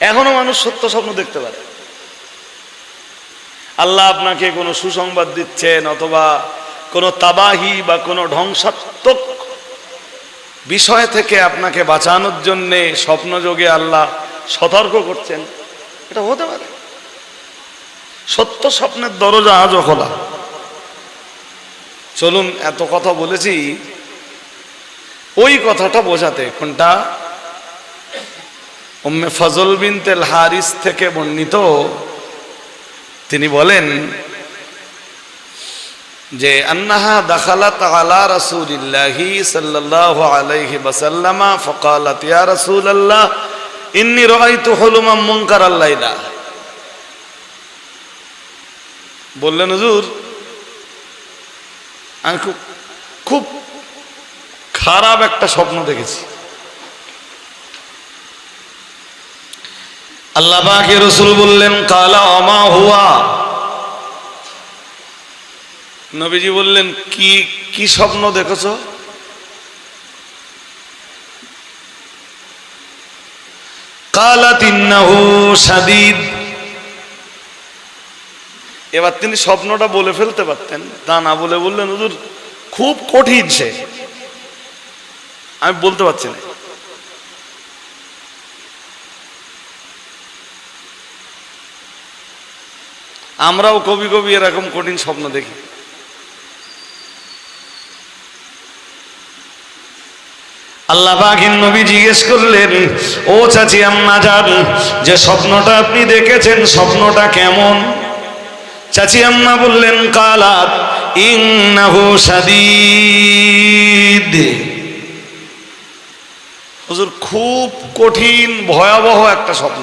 এখনও মানুষ সত্য স্বপ্ন দেখতে পারে। আল্লাহ আপনাকে কোনো সুসংবাদ দিচ্ছেন অথবা কোনো তাবাহি বা কোনো ধ্বংসাত্মক বিষয় থেকে আপনাকে বাঁচানোর জন্যে স্বপ্নযোগে আল্লাহ সতর্ক করছেন। এটা হতে পারে। সত্য স্বপ্নের দরজা আজও খোলা। চলুন এত কথা বলেছি, ওই কথাটা বোঝাতে কোনটা? উম্মে ফজল বিন তেল হারিস থেকে বর্ণিত, তিনি বলেন যে, আন্নাহা দাখালাত আলা রাসূলিল্লাহি সাল্লাল্লাহু আলাইহি ওয়াসাল্লামা ফাকালাত, ইয়া রাসূলাল্লাহ, ইন্নী রাআইতু হুলুমান মুনকারাল লাইলা। বললেন, হুজুর, আমি খুব খুব খারাপ একটা স্বপ্ন দেখেছি। আল্লাহ পাকে রসুল বললেন, কালা অমা হুয়া? নবীজি বললেন, কি কি স্বপ্ন দেখেছ? কালা তিন্নাহু সাদিদ এবার তিনি স্বপ্নটা বলে ফেলতে পারতেন, তা না বলে বললেন খুব কঠিন সে। আমি বলতে পারছি না। আমরাও কবি কবি এরকম কঠিন স্বপ্ন দেখি। আল্লাহ পাখিন নবী জিজ্ঞেস করলেন, ও চাচি আম্মা যান যে স্বপ্নটা আপনি দেখেছেন, স্বপ্নটা কেমন? চাচি আম্মা বললেন কালাত ইন্নাহু সাদিদ। হুজুর, খুব কঠিন, ভয়াবহ একটা স্বপ্ন।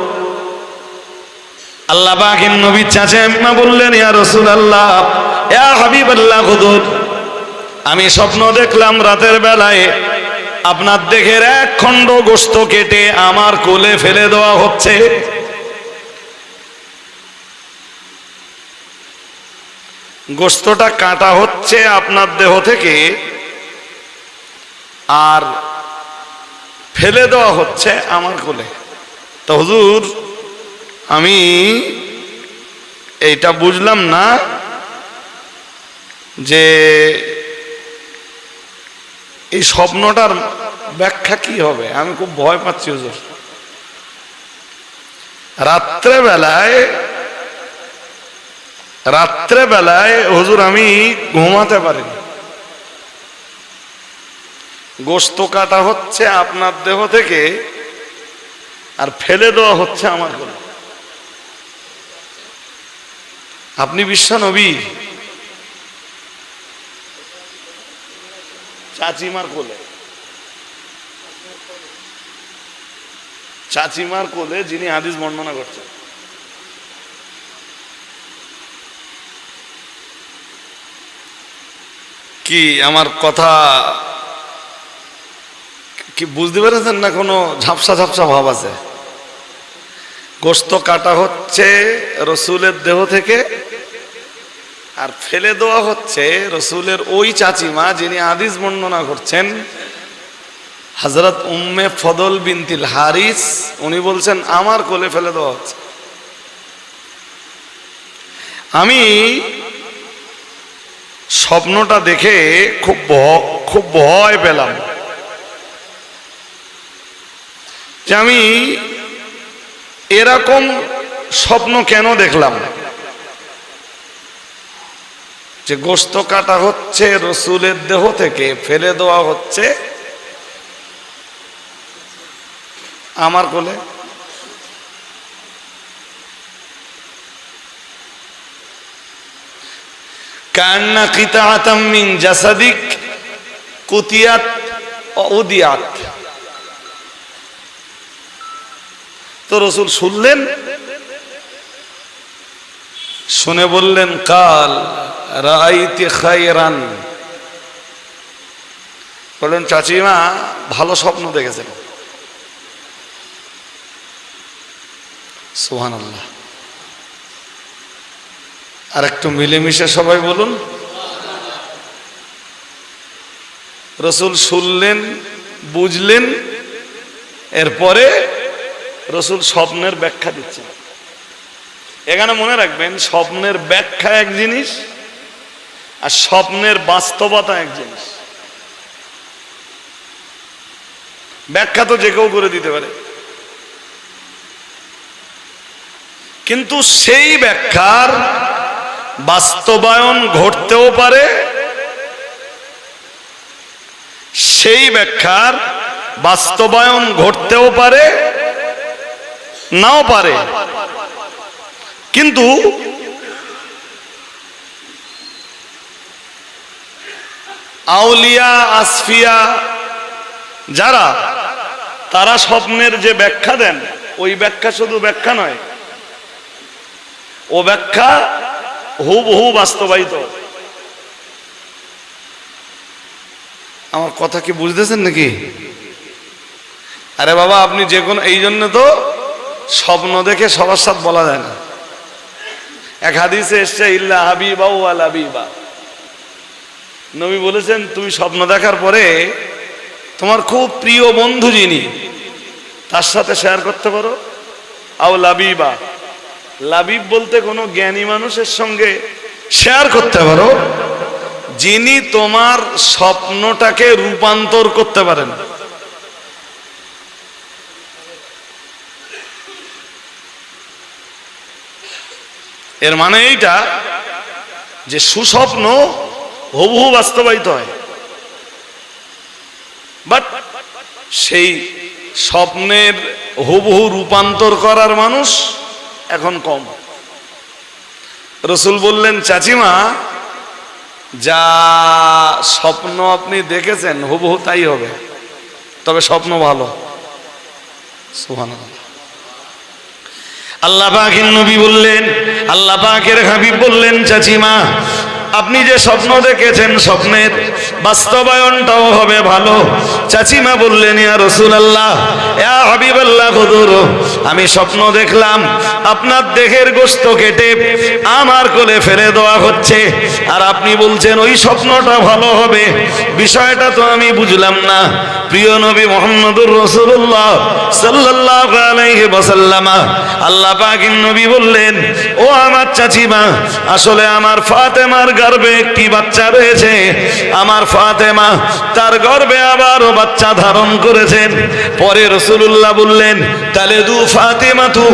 আল্লাহ বাগের নবী চাচি আম্মা বললেন, ইয়া রাসূলুল্লাহ, ইয়া হাবিবাল্লাহ, হুজুর, আমি স্বপ্ন দেখলাম রাতের বেলায় আপনার দেহের এক খণ্ড গোস্ত কেটে আমার কোলে ফেলে দেওয়া হচ্ছে। গোস্তটা কাটা হচ্ছে আপনার দেহ থেকে আর ফেলে দেওয়া হচ্ছে আমার কোলে। তো হুজুর আমি এইটা বুঝলাম না যে এই স্বপ্নটার ব্যাখ্যা কি হবে? আমি খুব ভয় পাচ্ছি হুজুর। রাত্রে বেলায় রাত্রে বেলায় হুজুর আমি ঘুমাতে পারিনি। গোস্ত কাটা হচ্ছে আপনার দেহ থেকে আর ফেলে দেওয়া হচ্ছে আমার কোলে আপনি বিশ্বানবী চাচিমার কোলে। চাচিমার কোলে যিনি হাদিস বর্ণনা করছেন। কি আমার কথা কি বুঝতে পেরেছেন না কোনো ঝাপসা ঝাপসা ভাব আছে? গোস্ত কাটা হচ্ছে রসুলের দেহ থেকে, আর ফেলে দেওয়া হচ্ছে রসুলের ওই চাচিমা যিনি আদিস বর্ণনা করছেন হজরত উম্মে ফদল বিনতিল হারিস, উনি বলছেন, আমার কোলে ফেলে দেওয়া হচ্ছে। আমি স্বপ্নটা দেখে খুব খুব ভয় পেলাম যে আমি এরকম স্বপ্ন কেন দেখলাম? যে গোস্ত কাটা হচ্ছে, রসুলের দেহ থেকে ফেলে দেওয়া হচ্ছে। আমার কোলে। কান্না কিতাআতাম মিন জাসাদিক কুতিয়াত উদিয়াত তো রসুল শুনলেন, শুনে বললেন, কাল রাইতে খাইরান বললেন, চাচিমা, ভালো স্বপ্ন দেখেছেন। সুহান আল্লাহ আর একটু মিলেমিশে সবাই বলুন। রসুল শুনলেন, বুঝলেন, এরপরে রসুল স্বপ্নের ব্যাখ্যা দিচ্ছেন। এখানে মনে রাখবেন, স্বপ্নের ব্যাখ্যা এক জিনিস আর স্বপ্নের বাস্তবতা এক জিনিস। ব্যাখ্যা তো যে কেউ করে দিতে পারে। কিন্তু সেই ব্যাখ্যার বাস্তবায়ন ঘটতেও পারে, সেই ব্যাখ্যার বাস্তবায়ন ঘটতেও পারে নাও পারে। কিন্তু আউলিয়া, আসফিয়া যারা, তারা স্বপ্নের যে ব্যাখ্যা দেন, ওই ব্যাখ্যা শুধু ব্যাখ্যা নয়। ও ব্যাখ্যা হুবহু বাস্তবায়িত। আমার কথা কি বুঝতেছেন নাকি? আরে বাবা, আপনি যে কোনো এই জন্য তো স্বপ্ন দেখে সবার সাথে বলা যায় না। এক হাদিসে এসছে, ইল্লা হাবিবা ও হাবিবা নবী বলেছেন, তুমি স্বপ্ন দেখার পরে তোমার খুব প্রিয় বন্ধু যিনি, তার সাথে শেয়ার করতে পারো। আও লাবিবা লাবিব বলতে কোনো জ্ঞানী মানুষের সঙ্গে শেয়ার করতে পারো, যিনি তোমার স্বপ্নটাকে রূপান্তর করতে পারেন। এর মানে এইটা যে সুস্বপ্ন হুবহু বাস্তবায়িত হয়। বাট সেই স্বপ্নের হুবহু রূপান্তর করার মানুষ এখন কম। রসুল বললেন, চাচিমা, যা স্বপ্ন আপনি দেখেছেন হুবহু তাই হবে। তবে স্বপ্ন ভালো। সুহান আল্লাহ পাকের নবী বললেন আল্লাহ পাকের হাবিব বললেন চাচিমা আপনি যে স্বপ্ন দেখেছেন স্বপ্নের বাস্তবায়নটাও হবে ভালো। চাচিমা বললেন, ইয়া রসুল আল্লাহ ইয়া আমি স্বপ্ন দেখলাম, আপনার দেহের গোস্ত কেটে আমার কোলে ফেলে দেওয়া হচ্ছে। আর আপনি বলছেন, ওই স্বপ্নটা ভালো হবে। বিষয়টা তো আমি বুঝলাম না। প্রিয় নবী মোহাম্মদুর রসুল্লাহ সাল্লাল্লাহু আলাইহি ওয়াসাল্লামা, আল্লাহ নবী বললেন, ও আমার চাচিমা, আসলে আমার ফাতেমার গর্ভে একটি বাচ্চা রয়েছে। আমার ফাতেমা তার গর্বে আবারও বাচ্চা ধারণ করেছেন। পরে রসুল্লাহ বললেন তাহলে দু ফাতেমা তু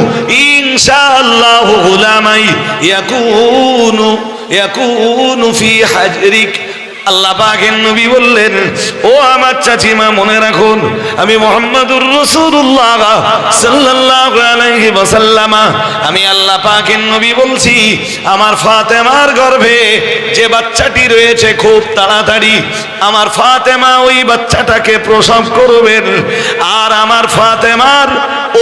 ইনশাআল্লাহ গুলামাই ইয়াকুনু ইয়াকুনু ফি হাজরিক। আল্লাহ নবী বললেন, ও আমার চাচিমা, মনে রাখুন, আমি মোহাম্মদুর রসুল্লাহ সাল্লাল্লাহু আমি আল্লাহ পাকের নবী বলছি, আমার ফাতেমার গর্ভে যে বাচ্চাটি রয়েছে খুব তাড়াতাড়ি, আমার ফাতেমা ওই বাচ্চাটাকে প্রসব করবেন। আর আমার ফাতেমার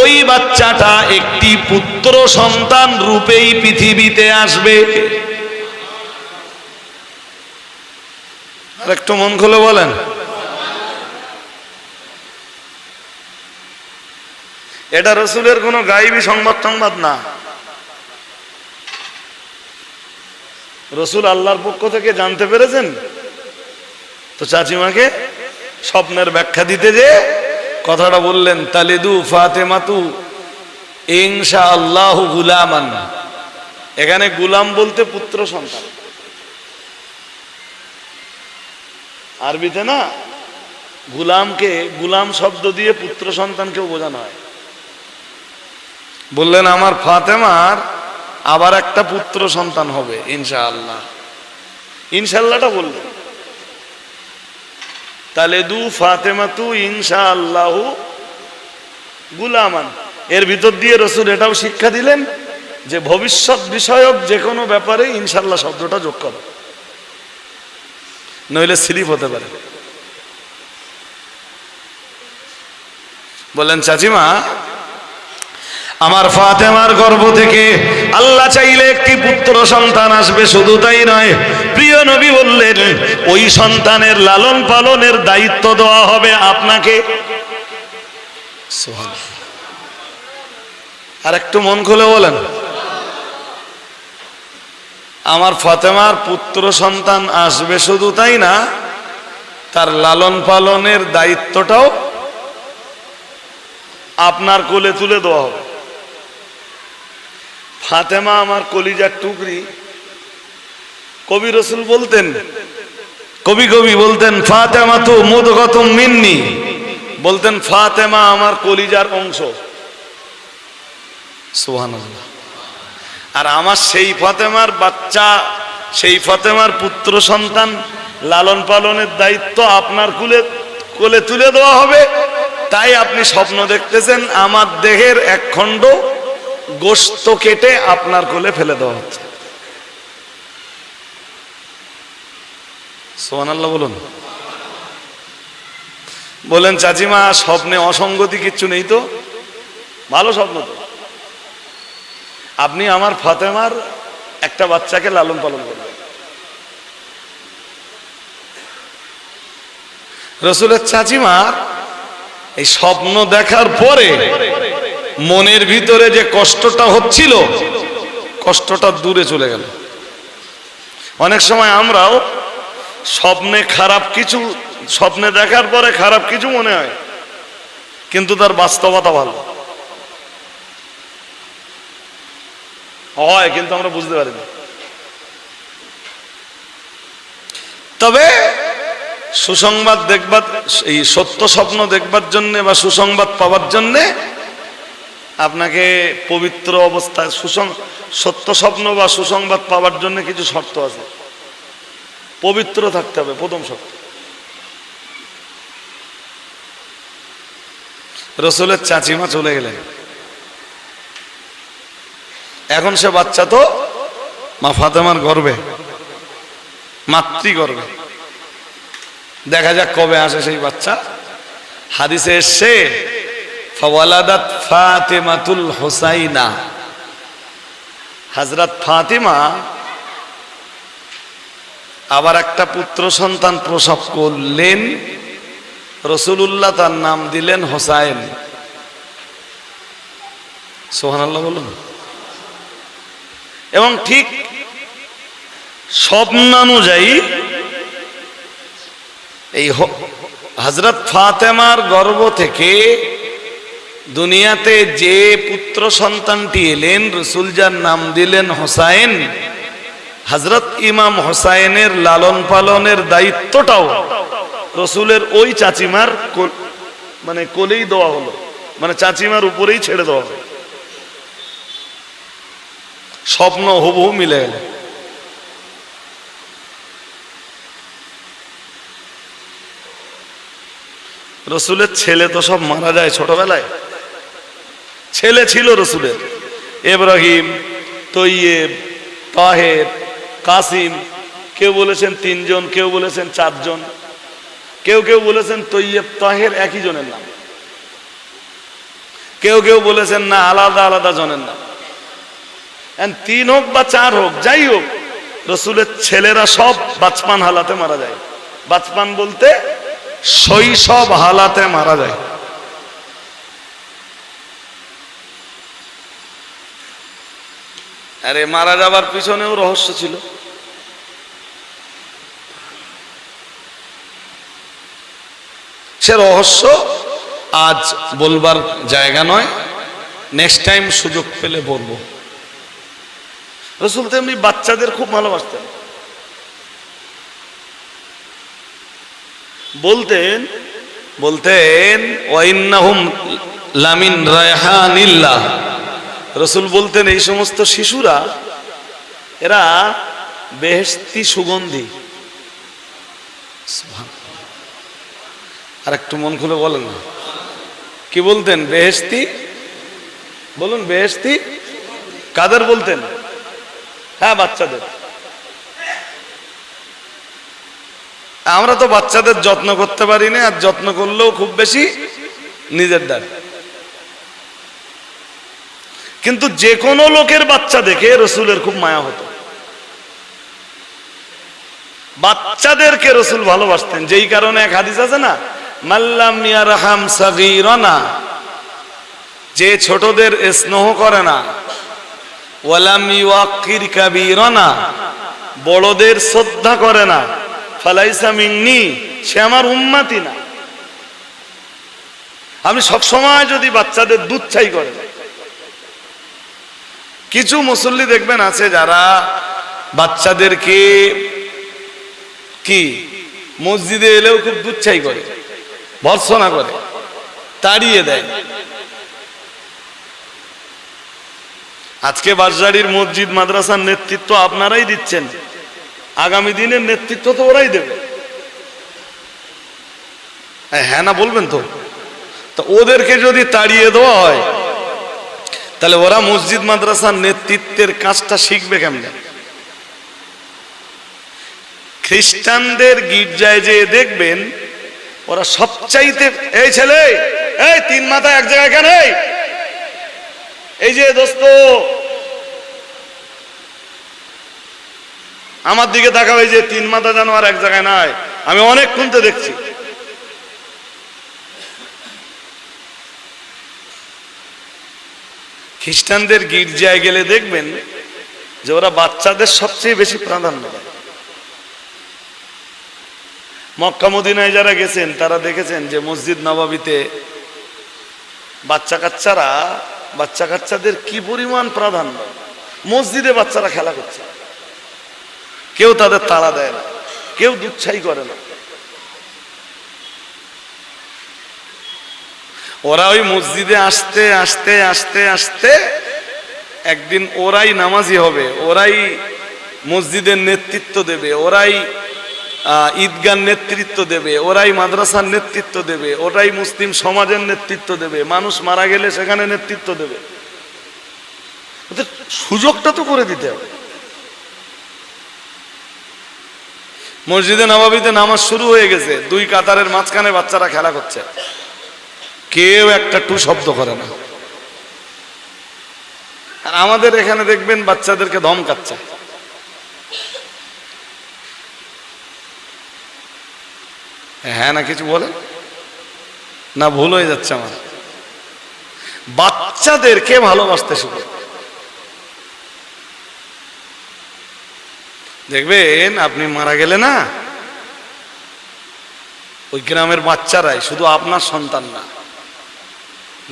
ওই বাচ্চাটা একটি পুত্র সন্তান রূপেই পৃথিবীতে আসবে। একটু মন খুলে বলেন। এটা রসুলের কোনো গাইবী সংবাদ সংবাদ না। রসুল আল্লাহর পক্ষ থেকে জানতে পেরেছেন? তো চাচিমাকে স্বপ্নের ব্যাখ্যা দিতে যে কথাটা বললেন, তালিদু ফাতেমাতু ইনশা আল্লাহ গুলামান। এখানে গুলাম বলতে পুত্র সন্তান। আরবিতে না, গুলামকে, গুলাম শব্দ দিয়ে পুত্র সন্তানকেও বোঝানো হয়। বললেন, আমার ফাতেমার আবার একটা পুত্র সন্তান হবে, ইনশাআল্লাহ। ইনশাল্লাহটা বললেন। তাহলে, দু ফাতেমা তু ইনশা আল্লাহ গুলামান। এর ভিতর দিয়ে রসুল এটাও শিক্ষা দিলেন যে, ভবিষ্যৎ বিষয়ক যে কোনো ব্যাপারে ইনশাল্লাহ শব্দটা যোগ করো। নইলে স্লিপ হতে পারে। বললেন চাচিমা, আমার ফাতেমার গর্ভ থেকে আল্লাহ চাইলে একটি পুত্র সন্তান আসবে, শুধু তাই নয়, প্রিয় নবী বললেন, ওই সন্তানের লালন পালনের দায়িত্ব দেওয়া হবে আপনাকে। আর একটু মন খুলে বলেন। আমার ফাতেমার পুত্র সন্তান আসবে শুধু তাই না, তার লালন পালনের দায়িত্বটাও আপনার কোলে তুলে দেওয়া হবে। ফাতেমা আমার কলিজার টুকরি। কবি রসুল বলতেন, কবি কবি বলতেন ফাতেমা তো মুদগত মিন্নি। বলতেন, ফাতেমা আমার কলিজার অংশ। সুবহানাল্লাহ। আর আমার সেই ফতেমার বাচ্চা, সেই ফতেমার পুত্র সন্তান লালন পালনের দায়িত্ব আপনার কুলে, কোলে তুলে দেওয়া হবে। তাই আপনি স্বপ্ন দেখতেছেন, আমার দেহের এক খণ্ড গোস্ত কেটে আপনার কোলে ফেলে দেওয়া হচ্ছে। সোহান আল্লাহ বলুন। বলেন, চাচিমা, স্বপ্নে অসঙ্গতি কিচ্ছু নেই তো? ভালো স্বপ্ন তো। আপনি আমার ফাতেমার একটা বাচ্চাকে লালন পালন করবেন রসুলের চাচিমার এই স্বপ্ন দেখার পরে মনের ভিতরে যে কষ্টটা হচ্ছিল, কষ্টটা দূরে চলে গেল। অনেক সময় আমরাও স্বপ্নে খারাপ কিছু, স্বপ্নে দেখার পরে খারাপ কিছু মনে হয়, কিন্তু তার বাস্তবতা ভালো। হয়, কিন্তু আমরা বুঝতে পারি না তবে সুসংবাদ দেখবার, এই সত্য স্বপ্ন দেখবার জন্য বা সুসংবাদ পাওয়ার জন্যে আপনাকে পবিত্র অবস্থায় সুসং, সত্য স্বপ্ন বা সুসংবাদ পাওয়ার জন্য কিছু শর্ত আছে। পবিত্র থাকতে হবে, প্রথম শর্ত। রসুলের চাচিমা চলে গেলেন। এখন সে বাচ্চা তো মা ফাতেমার গর্বে, মাতৃ গর্বে। দেখা যাক কবে আসে সেই বাচ্চা। হাদিসে এসছে, ফওয়ালাদাত ফাতেমাতুল হোসাইনা। হাজরাত ফাতিমা আবার একটা পুত্র সন্তান প্রসব করলেন। রসুলুল্লাহ তার নাম দিলেন হোসাইন। সোহানাল্লাহ বলুন। এবং ঠিক স্বপ্নানুযায়ী এই হজরত ফাতেমার গর্ভ থেকে দুনিয়াতে যে পুত্র সন্তানটি এলেন, রসুল যার নাম দিলেন হোসাইন হজরত ইমাম হোসাইনের লালন পালনের দায়িত্বটাও রসুলের ওই চাচিমার মানে কোলেই দেওয়া হলো। মানে চাচিমার উপরেই ছেড়ে দেওয়া হলো। স্বপ্ন হুবহু মিলে গেল। রসুলের ছেলে তো সব মারা যায় ছোটবেলায়। ছেলে ছিল রসুলের। এব্রাহিম, তৈয়েব, তাহের, কাসিম, কেউ বলেছেন তিনজন, কেউ বলেছেন চারজন, কেউ কেউ বলেছেন তৈয়েব, তাহের একই জনের নাম। কেউ কেউ বলেছেন না, আলাদা আলাদা জনের নাম। তিন হোক বা চার হোক, যাই হোক, রসুলের ছেলেরা সব বাচপান হালাতে মারা যায়। বাচপান বলতে শৈশব হালাতে মারা যায়। আরে মারা যাবার পিছনেও রহস্য ছিল। সে রহস্য আজ বলবার জায়গা নয় নেক্সট টাইম সুযোগ পেলে বলব। রসুল তেমনি বাচ্চাদের খুব ভালোবাসতেন। বলতেন বলতেন ওয়াইন্নাহুম লামিন রায়হানিল্লাহ। রসুল বলতেন এই সমস্ত শিশুরা এরা বেহেস্তি সুগন্ধি। আর একটু মন খুলে বলেন না। কি বলতেন বেহেস্তি বলুন বেহেস্তি কাদের বলতেন? হ্যাঁ বাচ্চাদের। আমরা তো বাচ্চাদের যত্ন করতে পারি না, আর যত্ন করলেও খুব বেশি নিজের দ্বার। কিন্তু যে কোনো লোকের বাচ্চা দেখে রসুলের খুব মায়া হতো। বাচ্চাদেরকে রসুল ভালোবাসতেন, যেই কারণে এক হাদিস আছে না মাল্লাম ইয়ারহাম সাগীরানা যে ছোটদের স্নেহ করে না বড়দের শ্রদ্ধা করে না। ফালাইসা মিন্নি, সে আমার উম্মাতি না। আপনি সবসময় যদি বাচ্চাদের দুধ চাই কিছু মুসল্লি দেখবেন আছে যারা বাচ্চাদেরকে কি, মসজিদে এলেও খুব দুচ্ছাই করে, ভর্সনা করে, তাড়িয়ে দেয়। আজকে বাসজাড়ির মসজিদ, মাদ্রাসার নেতৃত্ব আপনারাই দিচ্ছেন। আগামী দিনের নেতৃত্ব তো ওরাই দেবে। হ্যাঁ না বলবেন তো? তো ওদেরকে যদি তাড়িয়ে দেওয়া হয়, তাহলে ওরা মসজিদ, মাদ্রাসার নেতৃত্বের কাজটা শিখবে কেমনে? খ্রিস্টানদের গির্জায় যে দেখবেন, ওরা সবচাইতে, এই ছেলে, এই তিন মাথা এক জায়গায় কেন? এই যে দোস্ত, আমার দিকে তাকাও, এই যে তিন মাথা জানোয়ার এক জায়গায় নাই, আমি অনেক খুনতে দেখছি। খ্রিস্টানদের গির্জায় গেলে দেখবেন যে ওরা বাচ্চাদের সবচেয়ে বেশি প্রাধান্য দেয়। মক্কা মদিনায় যারা গেছেন, তারা দেখেছেন যে মসজিদ নবাবিতে বাচ্চা কাচ্চারা বাচ্চা কাচ্চাদের কি পরিমাণ প্রাধান্য? মসজিদে বাচ্চারা খেলা করছে। কেউ তাদের তাড়া দেয় না, কেউ দুচ্ছাই করে না। ওরা ওই মসজিদে আসতে আসতে আসতে আসতে একদিন ওরাই নামাজি হবে, ওরাই মসজিদের নেতৃত্ব দেবে, ওরাই ঈদগার নেতৃত্ব দেবে, ওরাই মাদ্রাসার নেতৃত্ব দেবে ওরাই মুসলিম সমাজের নেতৃত্ব দেবে, মানুষ মারা গেলে সেখানে নেতৃত্ব দেবে। সুযোগটা তো করে দিতে হবে। মসজিদে নবাবিতে নামাজ শুরু হয়ে গেছে, দুই কাতারের মাঝখানে বাচ্চারা খেলা করছে। কেউ একটা টু শব্দ করে না। আর আমাদের এখানে দেখবেন বাচ্চাদেরকে ধমকাচ্ছে। হ্যাঁ না, কিছু বলে না, ভুল হয়ে যাচ্ছে আমার। বাচ্চাদেরকে ভালোবাসতে শিখে দেখবেন, আপনি মারা গেলে না, ওই গ্রামের বাচ্চারাই শুধু আপনার সন্তান না,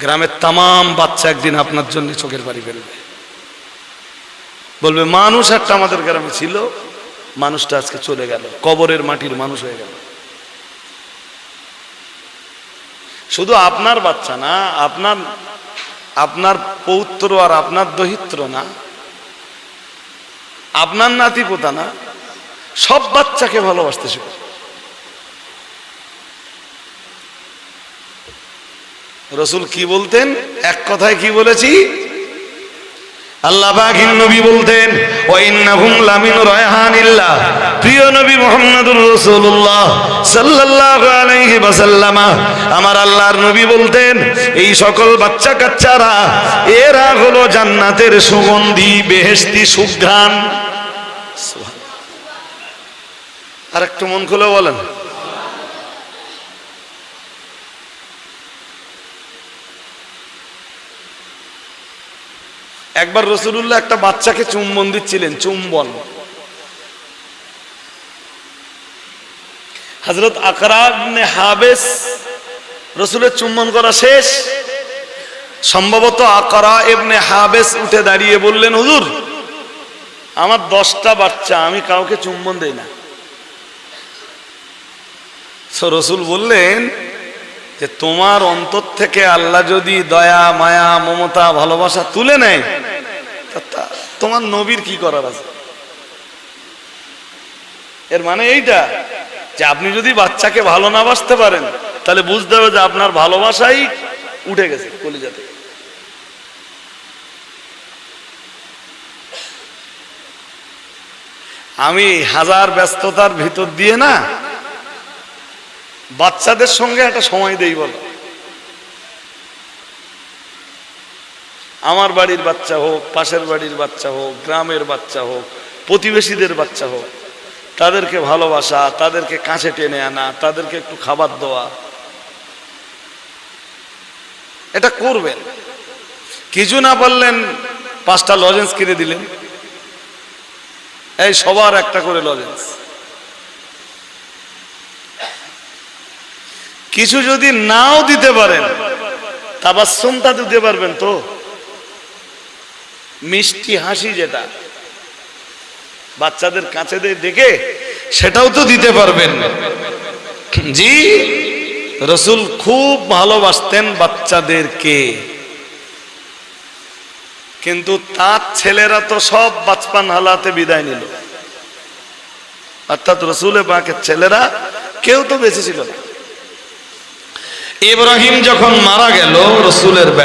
গ্রামের তামাম বাচ্চা একদিন আপনার জন্য চোখের বাড়ি ফেলবে। বলবে, মানুষ একটা আমাদের গ্রামে ছিল, মানুষটা আজকে চলে গেল, কবরের মাটির মানুষ হয়ে গেল। শুধু আপনার বাচ্চা না, আপনার আপনার পৌত্র আর আপনার দহিত্র না, আপনার নাতি পোতা না, সব বাচ্চাকে ভালোবাসতে শিখো। রসুল কি বলতেন? এক কথায় কি বলেছি? আল্লাহ নবী বলতেন ওয়াইন্নাহুম লামিন রায়হানিল্লাহ। প্রিয় নবী মুহাম্মদুর রাসূলুল্লাহ সাল্লাল্লাহু আলাইহি ওয়াসাল্লাম, আমার আল্লাহর নবী বলতেন, এই সকল বাচ্চা কাচ্চারা এরা হলো জান্নাতের সুগন্ধি, বেহেশতি, সুঘ্রাণ। আর একটু মন খুলে বলেন। একবার রসুল্লাহ একটা বাচ্চাকে চুম্বন দিচ্ছিলেন, চুম্বন। হজরত আকরাবনে হাবেস রসুলের চুম্বন করা শেষ। সম্ভবত আকরা এবনে হাবেস উঠে দাঁড়িয়ে বললেন, হুজুর, আমার দশটা বাচ্চা, আমি কাউকে চুম্বন দেই না। রসুল বললেন যে, তোমার অন্তর থেকে আল্লাহ যদি দয়া, মায়া, মমতা, ভালোবাসা তুলে নেয় তোমার নবীর কি করার আছে? এর মানে এইটা যে আপনি যদি বাচ্চাকে ভালো না বাসতে পারেন, তাহলে বুঝতে হবে যে আপনার ভালোবাসাই উঠে গেছে কলিজাতে আমি হাজার ব্যস্ততার ভিতর দিয়ে না বাচ্চাদের সঙ্গে একটা সময় দেই বলো। আমার বাড়ির বাচ্চা হোক, পাশের বাড়ির বাচ্চা হোক, গ্রামের বাচ্চা হোক, প্রতিবেশীদের বাচ্চা হোক তাদেরকে ভালোবাসা, তাদেরকে কাছে টেনে আনা, তাদেরকে একটু খাবার দেওয়া। এটা করবেন। কিছু না পারলেন পাঁচটা লজেন্স কিনে দিলেন। এই সবার একটা করে লজেন্স কিছু যদি নাও দিতে পারেন তাবাসুমটা দিতে পারবেন তো। মিষ্টি হাসি যেটা। বাচ্চাদের কাছে দেখে সেটাও তো দিতে পারবেন। জি, রসুল খুব ভালোবাসতেন বাচ্চাদেরকে। কিন্তু তার ছেলেরা তো সব বাচপান হালাতে বিদায় নিল। অর্থাৎ রসুলে বাঁকের ছেলেরা কেউ তো বেঁচে ছিল না। ইব্রাহিম যখন মারা গেল, রসুলের ব্যাট